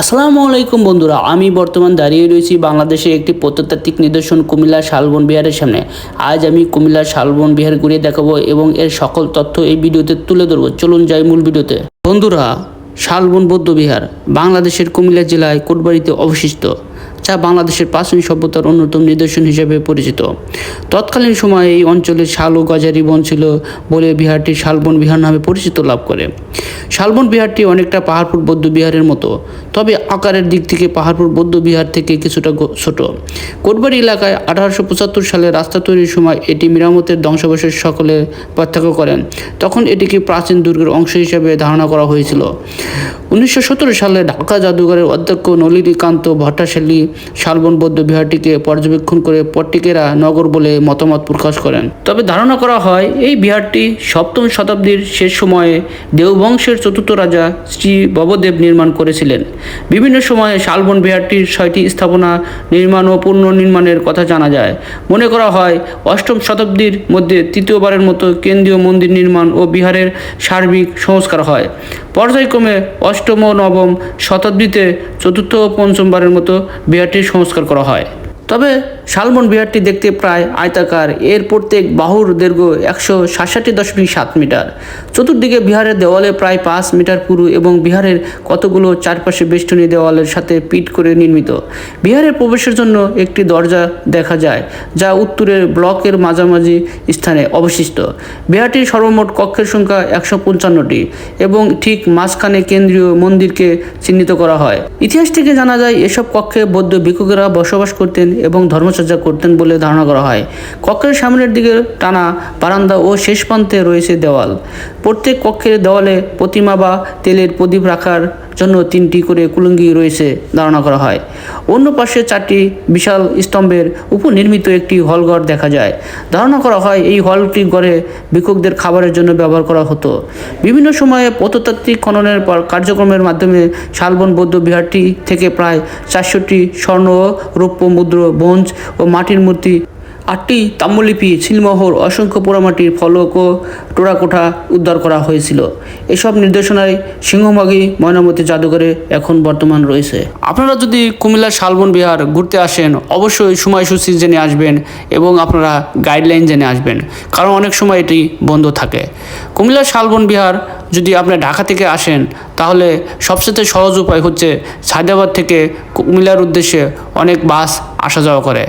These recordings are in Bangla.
আসসালামু আলাইকুম বন্ধুরা, আমি বর্তমান দাঁড়িয়ে রয়েছি বাংলাদেশের একটি প্রত্নতাত্ত্বিক নিদর্শন কুমিল্লা শালবন বিহারের সামনে। আজ আমি কুমিল্লা শালবন বিহার ঘুরে দেখাবো এবং এর সকল তথ্য এই ভিডিওতে তুলে ধরবো। চলুন যাই মূল ভিডিওতে। বন্ধুরা, শালবন বৌদ্ধ বিহার, বাংলাদেশের কুমিল্লা জেলায় কোটবাড়িতে অবস্থিত। যা বাংলাদেশের প্রাচীন সভ্যতার অন্যতম নিদর্শন হিসেবে পরিচিত। তৎকালীন সময়ে এই অঞ্চলের শাল ও গজারি বন ছিল বলে বিহারটি শালবন বিহার নামে পরিচিত লাভ করে। শালবন বিহারটি অনেকটা পাহাড়পুর বৌদ্ধ বিহারের মতো। তবে আকারের দিক থেকে পাহাড়পুর, বৌদ্ধ বিহার থেকে কিছুটা ছোট। কোটবাড়ি এলাকায় আঠারোশো পঁচাত্তর সালে রাস্তা তৈরির সময় এটি মেরামতের ধ্বংসাবশেষ সকলে প্রত্যক্ষ করেন। তখন এটিকে প্রাচীন দুর্গের অংশ হিসেবে ধারণা করা হয়েছিল। উনিশশো সতেরো সালে ঢাকা জাদুঘরের অধ্যক্ষ নলিনীকান্ত ভট্টাশালী শালবন বৌদ্ধ বিহারটিকে পর্যবেক্ষণ করে পট্টিকেরা নগর বলে মতামত প্রকাশ করেন। তবে ধারণা করা হয়, এই বিহারটি সপ্তম শতাব্দীর শেষ সময়ে দেওবংশের চতুর্থ রাজা শ্রী ভবদেব নির্মাণ করেছিলেন। বিভিন্ন সময়ে শালবন বিহারটির ছয়টি স্থাপনা নির্মাণ ও পুনর্নির্মাণের কথা জানা যায়। মনে করা হয়, অষ্টম শতাব্দীর মধ্যে তৃতীয়বারের মতো কেন্দ্রীয় মন্দির নির্মাণ ও বিহারের সার্বিক সংস্কার হয়। পর্যায়ক্রমে অষ্টম ও নবম শতাব্দীতে চতুর্থ ও পঞ্চমবারের মতো বিহারটির সংস্কার করা হয়। তবে শালবন বিহারটি দেখতে প্রায় আয়তাকার। এর প্রত্যেক বাহুর দৈর্ঘ্য একশো সাতষট্টি দশমিক সাত মিটার। চতুর্দিকে বিহারের দেওয়ালে প্রায় পাঁচ মিটার পুরু এবং বিহারের কতগুলো চারপাশে বেষ্টনী দেওয়ালের সাথে পিট করে নির্মিত। বিহারের প্রবেশের জন্য একটি দরজা দেখা যায়, যা উত্তরের ব্লকের মাঝামাঝি স্থানে অবশিষ্ট। বিহারটির সর্বমোট কক্ষের সংখ্যা একশো পঞ্চান্নটি এবং ঠিক মাঝখানে কেন্দ্রীয় মন্দিরকে চিহ্নিত করা হয়। ইতিহাস থেকে জানা যায়, এসব কক্ষে বৌদ্ধ ভিক্ষুকেরা বসবাস করতেন এবং ধর্মচর্চা করতেন বলে ধারণা করা হয়। কক্ষের সামনের দিকে টানা বারান্দা ও শেষ প্রান্তে রয়েছে দেওয়াল। প্রত্যেক কক্ষের দেওয়ালে প্রতিমা বা তেলের প্রদীপ রাখার জন্য তিনটি করে কুলুঙ্গি রয়েছে ধারণা করা হয়। অন্য পাশে চারটি বিশাল স্তম্ভের উপর নির্মিত একটি হলঘর দেখা যায়। ধারণা করা হয় এই হলটি গড়ে ভিক্ষুকদের খাবারের জন্য ব্যবহার করা হতো। বিভিন্ন সময়ে প্রত্নতাত্ত্বিক খননের পর কার্যক্রমের মাধ্যমে শালবন বৌদ্ধ বিহারটি থেকে প্রায় চারশোটি স্বর্ণ ও রৌপ্য মুদ্র, ব্রোঞ্জ ও মাটির মূর্তি আটটি তাম্রলিপি শিলমোহর অসংখ্য পোড়ামাটির ফলক ও টোড়াকোঠা উদ্ধার করা হয়েছিল। এসব নির্দেশনায় সিংহমাগি ময়নামতি জাদুঘরে এখন বর্তমান রয়েছে। আপনারা যদি কুমিল্লা শালবন বিহার ঘুরতে আসেন, অবশ্যই সময়সূচি জেনে আসবেন এবং আপনারা গাইডলাইন জেনে আসবেন, কারণ অনেক সময় এটি বন্ধ থাকে। কুমিল্লা শালবন বিহার যদি আপনি ঢাকা থেকে আসেন, তাহলে সবচেয়ে সহজ উপায় হচ্ছে সায়দাবাদ থেকে কুমিল্লার উদ্দেশ্যে অনেক বাস আসা যাওয়া করে।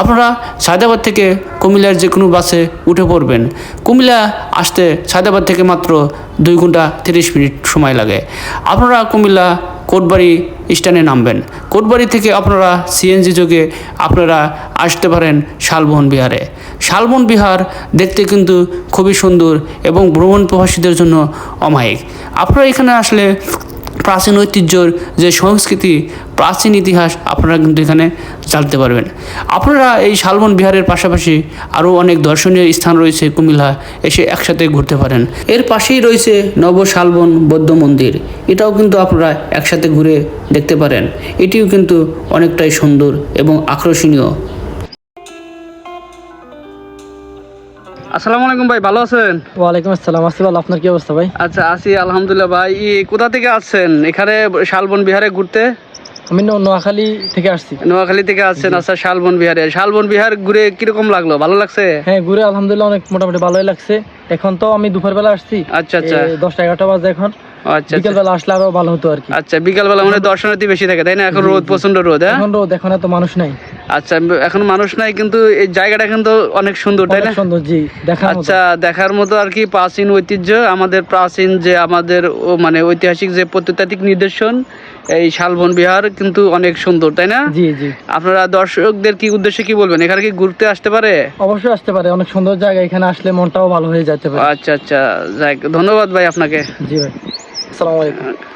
আপনারা সায়দাবাদ থেকে কুমিল্লার যে কোনো বাসে উঠে পড়বেন। কুমিল্লা আসতে সায়দাবাদ থেকে মাত্র দুই ঘণ্টা তিরিশ মিনিট সময় লাগে। আপনারা কুমিল্লা কোটবাড়ি স্ট্যান্ডে নামবেন। কোটবাড়ি থেকে আপনারা সিএনজি যোগে আপনারা আসতে পারেন শালবন বিহারে। শালবন বিহার দেখতে কিন্তু খুবই সুন্দর এবং ভ্রমণ প্রবাসীদের জন্য অমায়িক। আপনারা এখানে আসলে প্রাচীন ঐতিহ্যর যে সংস্কৃতি, প্রাচীন ইতিহাস আপনারা কিন্তু এখানে জানতে পারবেন। আপনারা এই শালবন বিহারের পাশাপাশি আরও অনেক দর্শনীয় স্থান রয়েছে কুমিল্লা, এসে একসাথে ঘুরতে পারেন। এর পাশেই রয়েছে নব শালবন বৌদ্ধ মন্দির, এটাও কিন্তু আপনারা একসাথে ঘুরে দেখতে পারেন। এটিও কিন্তু অনেকটাই সুন্দর এবং আকর্ষণীয়। আসসালামু আলাইকুম ভাই ভালো আছেন? ওয়ালাইকুম আসসালাম আসি ভালো। আপনার কি অবস্থা ভাই? আচ্ছা আছি আলহামদুলিল্লাহ ভাই। কোথা থেকে আসছেন? এখানে শালবন বিহারে ঘুরতে? আমি নোয়াখালী থেকে আসছি। নোয়াখালী থেকে আসছেন আচ্ছা শালবন বিহারে। শালবন বিহার ঘুরে কীরকম লাগল? ভালো লাগছে? হ্যাঁ ঘুরে আলহামদুলিল্লাহ অনেক মোটামুটি ভালোই লাগছে। এখন তো আমি দুপুর বেলা আসছি। আচ্ছা আচ্ছা। দশটা এগারোটা বাজে এখন। আচ্ছা বিকেল বেলা আসলে আরও ভালো হতো আর কি। আচ্ছা বিকাল বেলা মানে দর্শনার্থী বেশি থাকে তাই না? এখন রোদ প্রচণ্ড রোদ হ্যাঁ? এখন রোদ এখন এত মানুষ নাই। আচ্ছা এখন মানুষ নাই কিন্তু এই জায়গাটা কিন্তু অনেক সুন্দর তাই না? সুন্দর জি দেখার মতো। আচ্ছা দেখার মতো আর কি প্রাচীন ঐতিহ্য আমাদের প্রাচীন যে আমাদের মানে ঐতিহাসিক যে প্রত্নতাত্ত্বিক নিদর্শন এই শালবন বিহার কিন্তু অনেক সুন্দর তাই না? জি জি। আপনারা দর্শকদের কি উদ্দেশ্যে কি বলবেন? এখানে কি ঘুরতে আসতে পারে? অবশ্যই আসতে পারে অনেক সুন্দর জায়গা এখানে আসলে মনটাও ভালো হয়ে যেতে পারে। আচ্ছা আচ্ছা যাক ধন্যবাদ ভাই আপনাকে। জি ভাই। আসসালামু আলাইকুম।